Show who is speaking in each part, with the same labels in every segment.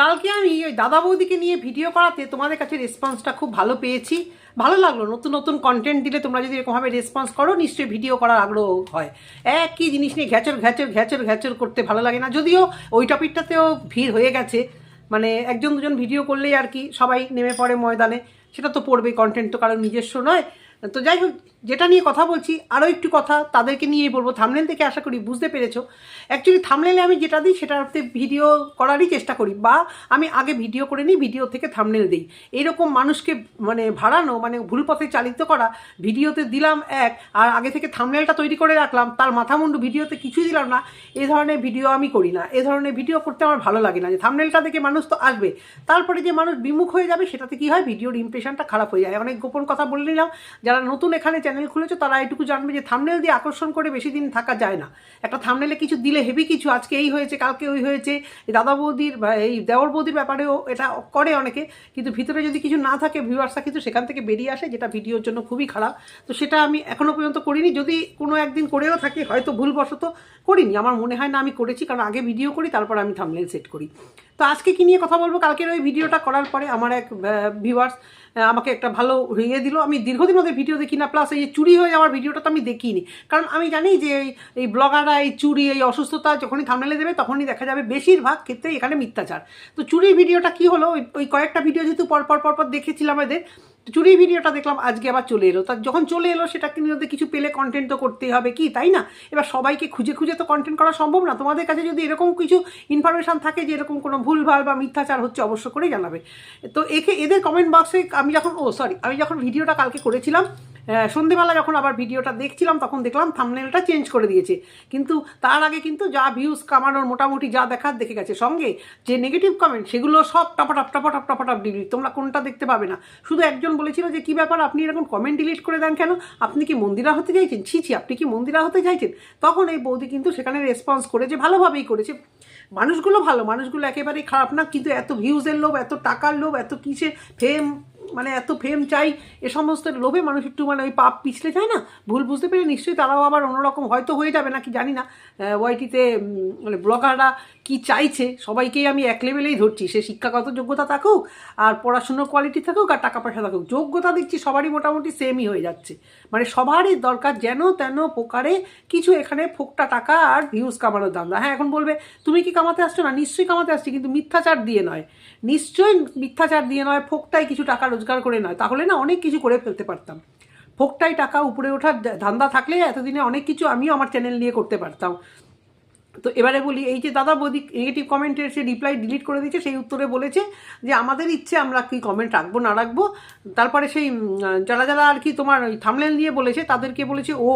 Speaker 1: কালকে আমি ওই দাদা বৌদিকে নিয়ে ভিডিও করাতে তোমাদের কাছে রেসপন্সটা খুব ভালো পেয়েছি। ভালো লাগল, নতুন নতুন কন্টেন্ট দিলে তোমরা যদি এরকমভাবে রেসপন্স করো, নিশ্চয়ই ভিডিও করার আগ্রহ হয়। একই জিনিস নিয়ে ঘ্যাচর ঘ্যাচর ঘ্যাচর ঘ্যাচর করতে ভালো লাগে না। যদিও ওই টপিকটাতেও ভিড় হয়ে গেছে মানে একজন দুজন ভিডিও করলেই আর কি সবাই নেমে পড়ে ময়দানে। সেটা তো পড়বেই কন্টেন্ট তো কারোর নিজস্ব নয়। তো যাই হোক, যেটা নিয়ে কথা বলছি আরও একটু কথা তাদেরকে নিয়েই বলব। থামলেন থেকে আশা করি বুঝতে পেরেছ। অ্যাকচুয়ালি থামনেলে আমি যেটা দিই সেটাতে ভিডিও করারই চেষ্টা করি, বা আমি আগে ভিডিও করে নিই ভিডিও থেকে থামনেল দিই। এইরকম মানুষকে মানে ভাড়ানো মানে ভুল পথে চালিত করা ভিডিওতে দিলাম এক, আর আগে থেকে থামলেলটা তৈরি করে রাখলাম, তার মাথা মুন্ডু ভিডিওতে কিছুই দিলাম না, এ ধরনের ভিডিও আমি করি না। এ ধরনের ভিডিও করতে আমার ভালো লাগে না। যে থামনেলটা দেখে মানুষ তো আসবে, তারপরে যে মানুষ বিমুখ হয়ে যাবে, সেটাতে কি হয়? ভিডিওর ইমপ্রেশনটা খারাপ হয়ে যায়। অনেক গোপন কথা বলে নিলাম যারা নতুন এখানে চ্যানেল খুলেছো, তারা এটুকু জানবে যে থামনেল দিয়ে আকর্ষণ করে বেশি দিন থাকা যায় না। একটা থামনেলে কিছু দিলে হেভি কিছু, আজকে এই হয়েছে, কালকে ওই হয়েছে দাদা বৌদির বা এই দেওর বৌদির ব্যাপারেও এটা করে অনেকে, কিন্তু ভিতরে যদি কিছু না থাকে ভিউয়ার্সরা কিন্তু সেখান থেকে বেরিয়ে আসে, যেটা ভিডিওর জন্য খুবই খারাপ। তো সেটা আমি এখনও পর্যন্ত করিনি, যদি কোনো একদিন করেও থাকি, হয়তো ভুলবশত করিনি। আমার মনে হয় না আমি করেছি, কারণ আগে ভিডিও করি, তারপর আমি থামনেল সেট করি। তো আজকে কি নিয়ে কথা বলব? কালকের ওই ভিডিওটা করার পরে আমার এক ভিউয়ার্স আমাকে একটা ভালো ইয়ে দিল। আমি দীর্ঘদিন ওদের ভিডিও দেখি না প্লাস এই চুরি হয়ে যাওয়ার ভিডিওটা তো আমি দেখিনি। কারণ আমি জানি যে এই- ব্লগাররা এই চুরি, এই অসুস্থতা যখনই থামনেলে দেবে, তখনই দেখা যাবে বেশিরভাগ ক্ষেত্রে এখানে মিথ্যাচার। তো চুরির ভিডিওটা কি হলো? ওই- ওই কয়েকটা ভিডিও যেহেতু পরপর পরপর দেখেছিলাম এদের তো চুরি ভিডিওটা দেখলাম, আজকে আবার চলে এলো। তা যখন চলে এলো সেটা কিন্তু কিছু পেলে কন্টেন্ট তো করতেই হবে কি, তাই না? এবার সবাইকে খুঁজে খুঁজে তো কন্টেন্ট করা সম্ভব না। তোমাদের কাছে যদি এরকম কিছু ইনফরমেশান থাকে যে এরকম কোনো ভুলভাল বা মিথ্যাচার হচ্ছে, অবশ্য করে জানাবে। তো একে, এদের কমেন্ট বক্সে আমি যখন, ও সরি আমি যখন ভিডিওটা কালকে করেছিলাম সন্ধেবেলা যখন আবার ভিডিওটা দেখছিলাম, তখন দেখলাম থামনেলটা চেঞ্জ করে দিয়েছে। কিন্তু তার আগে কিন্তু যা ভিউজ কামানোর মোটামুটি যা দেখার দেখে গেছে। সঙ্গে যে নেগেটিভ কমেন্ট সেগুলো সব টপাটপ টপাটপ টপাটপ ডিলিট তোমরা কোনটা দেখতে পাবে না? শুধু একজন বলেছিল যে, কি ব্যাপার? আপনি এরকম কমেন্ট ডিলিট করে দেন কেন? আপনি কি মন্দিরা হতে চাইছেন? ছি ছি, আপনি কি মন্দিরা হতে চাইছেন? তখন এই বৌদি কিন্তু সেখানে রেসপন্স করেছে, ভালোভাবেই করেছে। মানুষগুলো ভালো, মানুষগুলো একেবারেই খারাপ না, কিন্তু এত ভিউজের লোভ, এত টাকার লোভ, এত কিসের ফেম মানে এত ফেম চাই, এ সমস্ত লোভে মানুষ একটু মানে ওই পাপ পিছলে যায় না? ভুল বুঝতে পেরে নিশ্চয়ই তারাও আবার অন্যরকম হয়তো হয়ে যাবে নাকি, জানি না। ওয়াইটিতে মানে ব্লগাররা কি চাইছে, সবাইকেই আমি এক লেভেলেই ধরছি। সে শিক্ষাগত যোগ্যতা থাকুক, আর পড়াশুনোর কোয়ালিটি থাকুক, আর টাকা পয়সা থাকুক, যোগ্যতা দেখছি সবারই মোটামুটি সেমই হয়ে যাচ্ছে। মানে সবারই দরকার যেন তেন প্রকারে কিছু এখানে ফোকটা টাকা আর ভিউজ কামানোর দান্দা হ্যাঁ এখন বলবে, তুমি কি কামাতে আসছো? না, নিশ্চয়ই কামাতে আসছি, কিন্তু মিথ্যাচার দিয়ে নয়। নিশ্চয়ই মিথ্যাচার দিয়ে নয়, ফোকটাই কিছু টাকা রোজগার করে নয়, তাহলে না অনেক কিছু করে ফেলতে পারতাম। ফোকটাই টাকা উপরে ওঠার ধান্দা থাকলে এতদিনে অনেক কিছু আমিও আমার চ্যানেল নিয়ে করতে পারতাম। তো এবারে বলি, এই যে দাদা বৌদি নেগেটিভ কমেন্টের সে রিপ্লাই ডিলিট করে দিয়েছে, সেই উত্তরে বলেছে যে, আমাদের ইচ্ছে, আমরা কি কমেন্ট রাখব, না রাখব? তারপরে সেই যারা যারা আর কি তোমার ওই থামলেন নিয়ে বলেছে, তাদেরকে বলেছে, ও,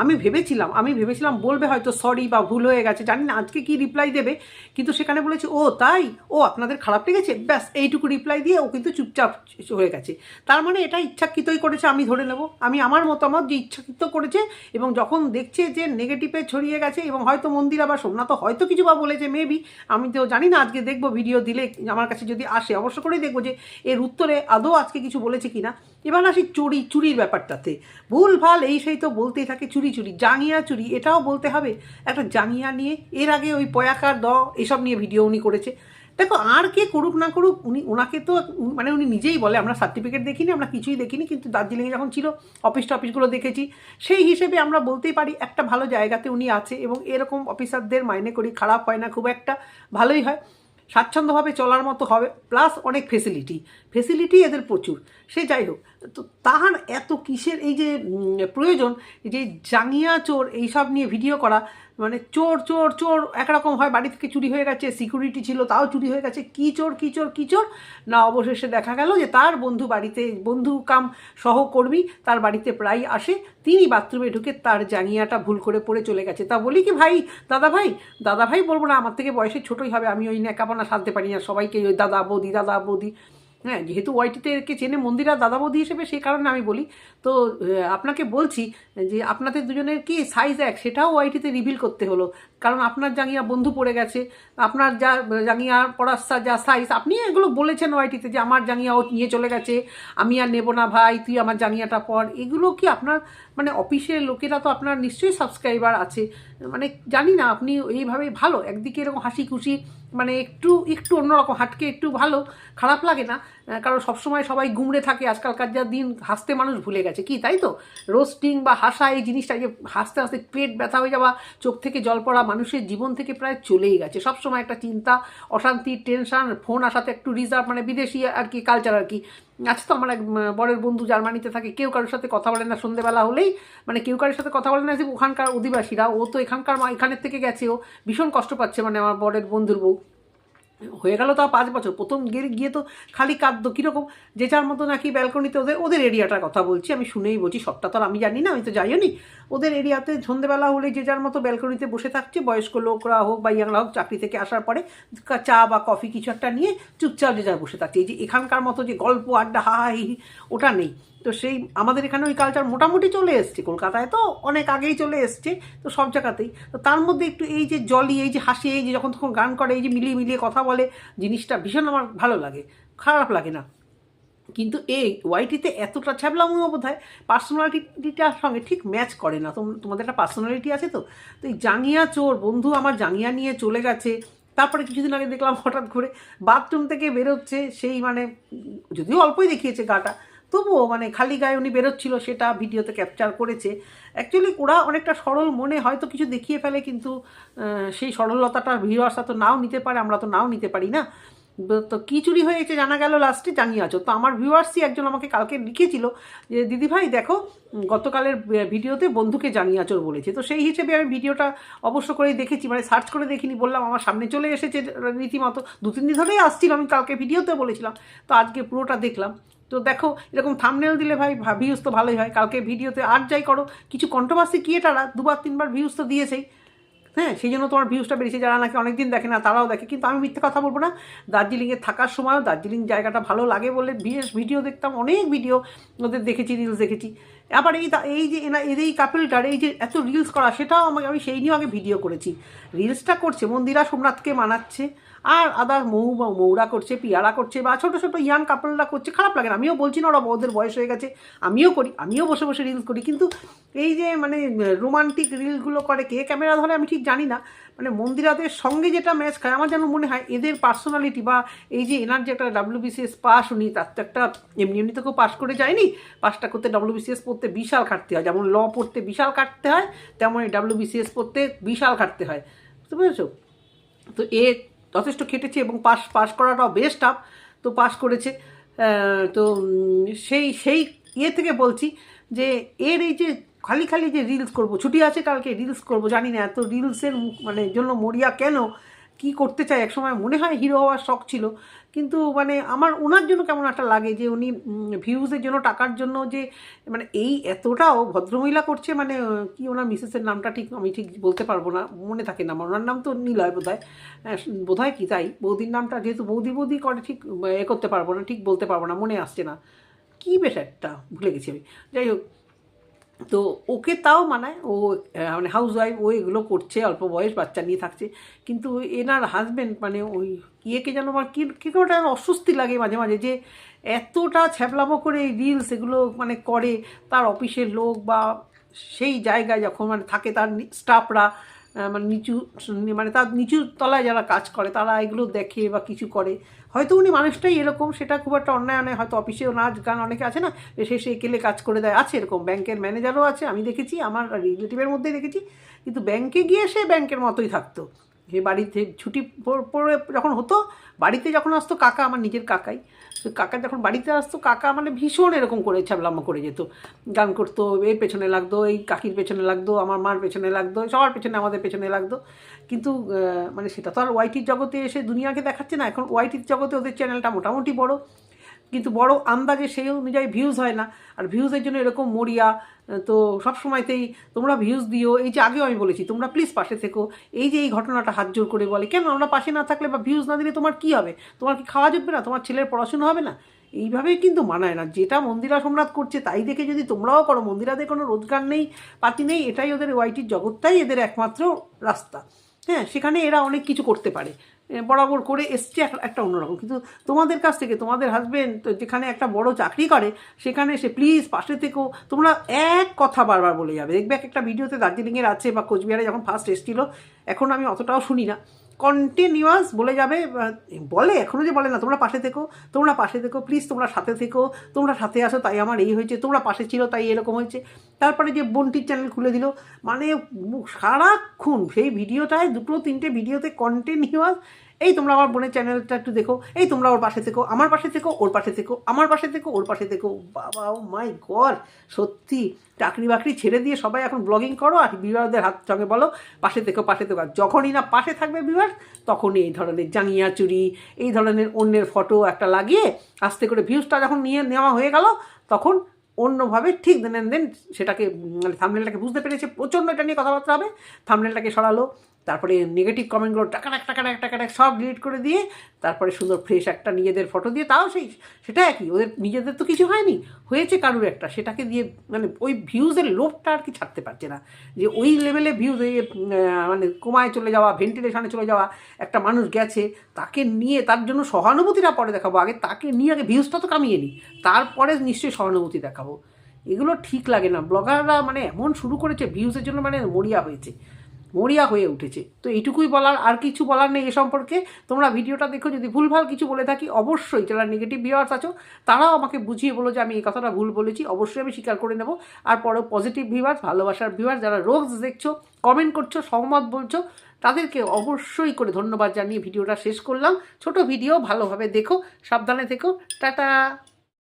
Speaker 1: আমি ভেবেছিলাম আমি ভেবেছিলাম বলবে হয়তো সরি বা ভুল হয়ে গেছে, জানি না আজকে কি রিপ্লাই দেবে। কিন্তু সেখানে বলেছে, ও, তাই? ও, আপনাদের খারাপ লেগেছে? ব্যাস, এইটুকু রিপ্লাই দিয়ে ও কিন্তু চুপচাপ হয়ে গেছে। তার মানে এটা ইচ্ছাকৃতই করেছে, আমি ধরে নেব। আমি আমার মতামত যে ইচ্ছাকৃত করেছে এবং যখন দেখছে যে নেগেটিভে ছড়িয়ে গেছে এবং হয়তো মন্দির আবার সোমনাথ হয়তো কিছু বা বলেছে মেবি আমি তো জানি না, আজকে দেখব ভিডিও দিলে আমার কাছে যদি আসে, অবশ্য করেই দেখব যে এর উত্তরে আদৌ আজকে কিছু বলেছে কিনা। এবার আসি চুরি, চুরির ব্যাপারটাতে। ভুল, ভালো, এই সেই তো বলতেই থাকে, চুরি চুরি, জাঙ্গিয়া চুরি, এটাও বলতে হবে। একটা জাঙ্গিয়া নিয়ে, এর আগে ওই পয়াকার দ, এসব নিয়ে ভিডিও উনি করেছে। দেখো, আর কে করুক না করুক, উনি, ওনাকে তো মানে উনি নিজেই বলে, আমরা সার্টিফিকেট দেখিনি, আমরা কিছুই দেখিনি, কিন্তু দার্জিলিংয়ে যখন ছিল অফিস টফিসগুলো দেখেছি, সেই হিসেবে আমরা বলতেই পারি, একটা ভালো জায়গাতে উনি আছে এবং এরকম অফিসারদের মাইনে করি, খারাপ হয় না, খুব একটা ভালোই হয়। স্বাচ্ছন্দ্যভাবে চলার মতো হবে প্লাস অনেক ফেসিলিটি ফেসিলিটি এদের প্রচুর। সে যাই হোক তো তাহার এত কিসের এই যে প্রয়োজন যে জাঙ্গিয়া চোর এইসব নিয়ে ভিডিও করা মানে চোর চোর চোর একরকম হয়, বাড়ি থেকে চুরি হয়ে গেছে সিকিউরিটি ছিল, তাও চুরি হয়ে গেছে, কী চোর কী চোর কী চোর? না, অবশেষে দেখা গেল যে তার বন্ধু বাড়িতে, বন্ধু কাম সহকর্মী তার বাড়িতে প্রায় আসে, তিনি বাথরুমে ঢুকে তার জাঙ্গিয়াটা ভুল করে পড়ে চলে গেছে। তা বলি কি ভাই, দাদা ভাই দাদা ভাই বলব না, আমার থেকে বয়সে ছোটোই হবে, আমি ওই ন্যাকাপনা সারতে পারি না, সবাইকে ওই দাদা, বৌদি দাদা, বৌদি। হ্যাঁ যেহেতু ওয়াইটিতে চেনে মন্দিরা দাদা বৌদি হিসেবে সেই কারণে আমি বলি। তো আপনাকে বলছি যে আপনাদের দুজনের কি সাইজ এক? সেটাও ওয়াইটিতে রিভিল করতে হলো। কারণ আপনার জাঙ্গিয়া বন্ধু পড়ে গেছে, আপনার যা জাঙ্গিয়া পড়ার সা- যা সাইজ আপনি এগুলো বলেছেন ওয়াইটিতে যে আমার জাঙ্গিয়া ও নিয়ে চলে গেছে, আমি আর নেব না ভাই, তুই আমার জাঙ্গিয়াটা পর। এগুলো কি আপনার মানে অফিসের লোকেরা তো আপনার নিশ্চয়ই সাবস্ক্রাইবার আছে। মানে জানি না, আপনি এইভাবে ভালো, একদিকে এরকম হাসি খুশি মানে একটু একটু অন্যরকম, হাটকে একটু ভালো, খারাপ লাগে না। কারণ সবসময় সবাই গুমড়ে থাকে, আজকালকার যা দিন, হাসতে মানুষ ভুলে গেছে। কি, তাই তো? রোস্টিং বা হাসা, এই জিনিসটা যে হাসতে হাসতে পেট ব্যথা হয়ে যাওয়া, চোখ থেকে জল পড়া মানুষের জীবন থেকে প্রায় চলেই গেছে। সবসময় একটা চিন্তা, অশান্তি টেনশন ফোন আসাতে একটু রিজার্ভ মানে বিদেশি আর কি কালচার আর কি। আছে তো আমার এক বরের বন্ধু জার্মানিতে থাকে, কেউ কারোর সাথে কথা বলে না, সন্ধেবেলা হলেই মানে কেউ কারোর সাথে কথা বলে না, যে ওখানকার অধিবাসীরা, ও তো এখানকার এখানের থেকে গেছে, ও ভীষণ কষ্ট পাচ্ছে মানে আমার বরের বন্ধুর বউ। হয়ে গেল তাও পাঁচ বছর, প্রথম গিয়ে গিয়ে তো খালি কাঁদ্য কীরকম, যে যার মতো নাকি ব্যালকনিতে ওদের ওদের এরিয়াটার কথা বলছি, আমি শুনেই বলছি, সবটা তো আর আমি জানি না, আমি তো যাইও নি ওদের এরিয়াতে সন্ধেবেলা হলে যে যার মতো ব্যালকনিতে বসে থাকছে বয়স্ক লোকরা হোক বা ইয়াংরা হোক চাকরি থেকে আসার পরে চা বা কফি কিছু একটা নিয়ে চুপচাপ যে যার বসে থাকছে। এই যে এখানকার মতো যে গল্প আড্ডা হি হি, ওটা নেই। তো সেই আমাদের এখানে ওই কালচার মোটামুটি চলে এসছে। কলকাতায় তো অনেক আগেই চলে এসছে তো সব জায়গাতেই। তো তার মধ্যে একটু এই যে জলি এই যে হাসি এই যে যখন তখন গান করে এই যে মিলিয়ে মিলিয়ে কথা বলে জিনিসটা ভীষণ আমার ভালো লাগে। খারাপ লাগে না। কিন্তু এই ওয়াইটিতে এতটা ছ্যাবলামো বোধ হয় পার্সোনালিটিটার সঙ্গে ঠিক ম্যাচ করে না। তোম- তোমাদের একটা পার্সোনালিটি আছে তো? তো এই জাঙ্গিয়া চোর, বন্ধু আমার জাঙ্গিয়া নিয়ে চলে গেছে। তারপরে কিছুদিন আগে দেখলাম হঠাৎ করে বাথরুম থেকে বেরোচ্ছে, সেই মানে যদিও অল্পই দেখিয়েছে গাটা, তবুও মানে খালি গায়ে উনি বেরোচ্ছিল, সেটা ভিডিওতে ক্যাপচার করেছে। অ্যাকচুয়ালি ওরা অনেকটা সরল মনে হয়তো কিছু দেখিয়ে ফেলে, কিন্তু সেই সরলতাটা ভিউয়ার্সরা তো নাও নিতে পারে, আমরা তো নাও নিতে পারি না। তো কী চুরি হয়েছে, জানা গেল লাস্টে জানিয়ে আছো। তো আমার ভিউয়ার্সই একজন আমাকে কালকে লিখেছিল যে দিদিভাই দেখো গতকালের ভিডিওতে বন্ধুকে জানিয়ে আচর বলেছে। তো সেই হিসেবে আমি ভিডিওটা অবশ্য করেই দেখেছি মানে সার্চ করে দেখিনি, বললাম, আমার সামনে চলে এসেছে রীতিমতো। দু তিন দিন ধরেই আসছিল, আমি কালকে ভিডিওতে বলেছিলাম। তো আজকে পুরোটা দেখলাম। তো দেখো, এরকম থামনেল দিলে ভাই ভিউজ তো ভালোই হয়। কালকে ভিডিওতে আর যাই করো, কিছু কন্ট্রোভার্সি ক্রিয়েটাররা দুবার, তিনবার ভিউজ তো দিয়েছেই। হ্যাঁ সেই জন্য তোমার ভিউজটা বেড়েছে। যারা নাকি অনেকদিন দেখে না, তারাও দেখে। কিন্তু আমি মিথ্যে কথা বলব না। দার্জিলিংয়ে থাকার সময়ও দার্জিলিং জায়গাটা ভালো লাগে বলে বিশেষ ভিডিও দেখতাম, অনেক ভিডিও ওদের দেখেছি রিলস দেখেছি। আবার এই এই যে এনা এদের এই কাপেলটার এই যে এত রিলস করা, সেটাও আমাকে আমি সেই নিয়েও আগে ভিডিও করেছি। রিলসটা করছে, মন্দিরা সোমনাথকে মানাচ্ছে, আর আদার মৌ বা মৌরা করছে, পিয়ারা করছে, বা ছোটো ছোটো ইয়াং কাপলরা করছে, খারাপ লাগে না। আমিও বলছি না, ওরা ওদের বয়স হয়ে গেছে। আমিও করি, আমিও বসে বসে রিলস করি। কিন্তু এই যে মানে রোমান্টিক রিলগুলো করে, কে ক্যামেরা ধরে আমি ঠিক জানি না মানে মন্দিরাদের সঙ্গে যেটা ম্যাচ খায়, আমার যেন মনে হয় এদের পার্সোনালিটি বা এই যে এনার যে একটা ডাব্লিউবিসিএস পাস উনি, তার তো একটা এমনি এমনি তো কেউ পাস করে যায়নি পাসটা করতে ডাব্লিউবিসিএস পড়তে বিশাল খাটতে হয়, যেমন ল পড়তে বিশাল কাটতে হয়, তেমন এই ডাব্লিউবিসিএস পড়তে বিশাল খাটতে হয়, বুঝতে পেরেছ? তো এ যথেষ্ট খেটেছে এবং পাস পাস করাটাও বেশ টাফ তো পাস করেছে। তো সেই সেই ইয়ে থেকে বলছি যে, এর এই যে খালি খালি যে রিলস করব, ছুটি আছে কালকে রিলস করব, জানি না, এত রিলসের মানে জন্য মরিয়া কেন? কি করতে চায়? একসময় মনে হয় হিরো হওয়ার শখ ছিল, কিন্তু মানে আমার ওনার জন্য কেমন একটা লাগে যে উনি ভিউজের জন্য, টাকার জন্য যে মানে এই এতটাও ভদ্রমহিলা করছে মানে কি ওনার মিসেসের নামটা ঠিক আমি ঠিক বলতে পারব না, মনে থাকে না আমার। ওনার নাম তো নিলয় বোধ হয় বোধ হয় কি তাই? বৌদির নামটা যেহেতু বৌদি বৌদি করে ঠিক, এ করতে পারব না, ঠিক বলতে পারব না, মনে আসছে না। কী বেশ একটা ভুলে গেছি আমি। যাই হোক তো ওকে তাও মানায়, ও মানে হাউস ওয়াইফ ও এগুলো করছে, অল্প বয়স, বাচ্চা নিয়ে থাকছে। কিন্তু এনার হাজব্যান্ড মানে ওই ইয়েকে যেন আমার কী কী করে অস্বস্তি লাগে মাঝে মাঝে যে এতটা ছ্যাপলামো করে এই রিলস এগুলো মানে করে। তার অফিসের লোক বা সেই জায়গায় যখন মানে থাকে তার স্টাফরা মানে নিচু মানে তার নিচু তলায় যারা কাজ করে, তারা এগুলো দেখে বা কিছু করে। হয়তো উনি মানুষটাই এরকম, সেটা খুব একটা অন্যায় নয়। হয়তো অফিসেও নাচ গান অনেকে আছে না সে সে কেলে কাজ করে দেয়। আছে এরকম, ব্যাংকের ম্যানেজারও আছে, আমি দেখেছি, আমার রিলেটিভের মধ্যেই দেখেছি। কিন্তু ব্যাংকে গিয়ে সে ব্যাংকের মতোই থাকতো। যে বাড়িতে ছুটি পর- পড়ে যখন হতো, বাড়িতে যখন আসতো কাকা, আমার নিজের কাকাই, তো কাকা যখন বাড়িতে আসতো, কাকা মানে ভীষণ এরকম করে ছাবলামা করে যেত। গান করতো, এর পেছনে লাগতো, এই কাকির পেছনে লাগতো, আমার মার পেছনে লাগতো, সবার পেছনে, আমাদের পেছনে লাগতো। কিন্তু মানে সেটা তো আর ওয়াইটির জগতে এসে দুনিয়াকে দেখাচ্ছে না। এখন ওয়াইটির জগতে ওদের চ্যানেলটা মোটামুটি বড়। কিন্তু বড় আন্দাজে সেই অনুযায়ী ভিউজ হয় না। আর ভিউজের জন্য এরকম মরিয়া তো সব সময়তেই তোমরা ভিউজ দিও। এই যে আগেও আমি বলেছি, তোমরা প্লিজ পাশে থেকো। এই যে এই ঘটনাটা হাত জোর করে বলে, কেন আমরা পাশে না থাকলে বা ভিউজ না দিলে তোমার কি হবে? তোমার কি খাওয়া জুটবে না? তোমার ছেলের পড়াশোনা হবে না? এইভাবেই কিন্তু মানায় না। যেটা মন্দিরা সম্রাট করছে, তাই দেখে যদি তোমরাও করো, মন্দিরাদের কোনো রোজগার নেই, পাতি নেই, এটাই ওদের ওয়াইটির জগৎটাই এদের একমাত্র রাস্তা। হ্যাঁ সেখানে এরা অনেক কিছু করতে পারে। বরাবর করে এসছে এক- একটা অন্যরকম। কিন্তু তোমাদের কাছ থেকে, তোমাদের হাজব্যান্ড যেখানে একটা বড় চাকরি করে, সেখানে সে প্লিজ পাশে থেকেও তোমরা এক কথা বারবার বলে যাবে। দেখবে একটা ভিডিওতে দার্জিলিংয়ের আছে বা কোচবিহারে যখন ফার্স্ট এসেছিল, এখন আমি অতটাও শুনি না। কন্টিনিউয়াস বলে যাবে বলে এখনও যে বলে না, তোমরা পাশে থেকো, তোমরা পাশে থেকো প্লিজ তোমরা সাথে থেকো, তোমরা সাথে আসো, তাই আমার এই হয়েছে, তোমরা পাশে ছিল, তাই এরকম হয়েছে। তারপরে যে বন্টির চ্যানেল খুলে দিল মানে সারাক্ষণ সেই ভিডিওটায়, দুটো তিনটে ভিডিওতে কন্টিনিউয়াস এই তোমরা আমার বোনের চ্যানেলটা একটু দেখো, এই তোমরা ওর পাশে থেকো, আমার পাশে থেকো, ওর পাশে থেকো, আমার পাশে থেকো, ওর পাশে থেকো। বাবা, ও মাই গড, সত্যি, চাকরি বাকরি ছেড়ে দিয়ে সবাই এখন ব্লগিং করো আর বিবাহদের হাত সঙ্গে বলো, পাশে থেকো পাশে থেকো। আর যখনই না পাশে থাকবে বিবাহ, তখনই এই ধরনের জাঙিয়া চুরি, এই ধরনের অন্যের ফটো একটা লাগিয়ে, আস্তে করে ভিউজটা যখন নিয়ে নেওয়া হয়ে গেল, তখন অন্যভাবে ঠিক দেন দেন সেটাকে মানে থামনেলটাকে বুঝতে পেরেছে প্রচণ্ড এটা নিয়ে কথাবার্তা হবে থামনেলটাকে সরালো তারপরে নেগেটিভ কমেন্টগুলো টাকাটাক টাকাটাক টাকাটাক সব ডিলিট করে দিয়ে তারপরে সুন্দর ফ্রেশ একটা নিজেদের ফটো দিয়ে, তাও সেই, সেটা একই। ওদের নিজেদের তো কিছু হয়নি। হয়েছে কারুর একটা, সেটাকে দিয়ে মানে ওই ভিউজের লোভটা আর কি ছাড়তে পারছে না। যে ওই লেভেলে ভিউজ এই মানে কোমায় চলে যাওয়া ভেন্টিলেশনে চলে যাওয়া, একটা মানুষ গেছে, তাকে নিয়ে তার জন্য সহানুভূতিটা পরে দেখাবো। আগে তাকে নিয়ে, আগে ভিউজটা তো কামিয়ে নিই তারপরে নিশ্চয়ই সহানুভূতি দেখাবো। এগুলো ঠিক লাগে না। ব্লগাররা মানে এমন শুরু করেছে ভিউজের জন্য মানে মরিয়া হয়েছে। মরিয়া হয়ে উঠেছে। তো এইটুকুই বলার আর কিছু বলার নেই এ সম্পর্কে। তোমরা ভিডিওটা দেখো, যদি ভুলভাল কিছু বলে থাকি, অবশ্যই যারা নেগেটিভ ভিউয়ার্স আছো, তারাও আমাকে বুঝিয়ে বলো যে আমি এই কথাটা ভুল বলেছি, অবশ্যই আমি স্বীকার করে নেব। আর পরে পজিটিভ ভিউয়ার্স ভালোবাসার ভিউয়ার্স যারা রোজ দেখছ কমেন্ট করছ, সহমত বলছো, তাদেরকে অবশ্যই করে ধন্যবাদ জানিয়ে ভিডিওটা শেষ করলাম। ছোট ভিডিও, ভালোভাবে দেখো, সাবধানে থেকো। টাটা!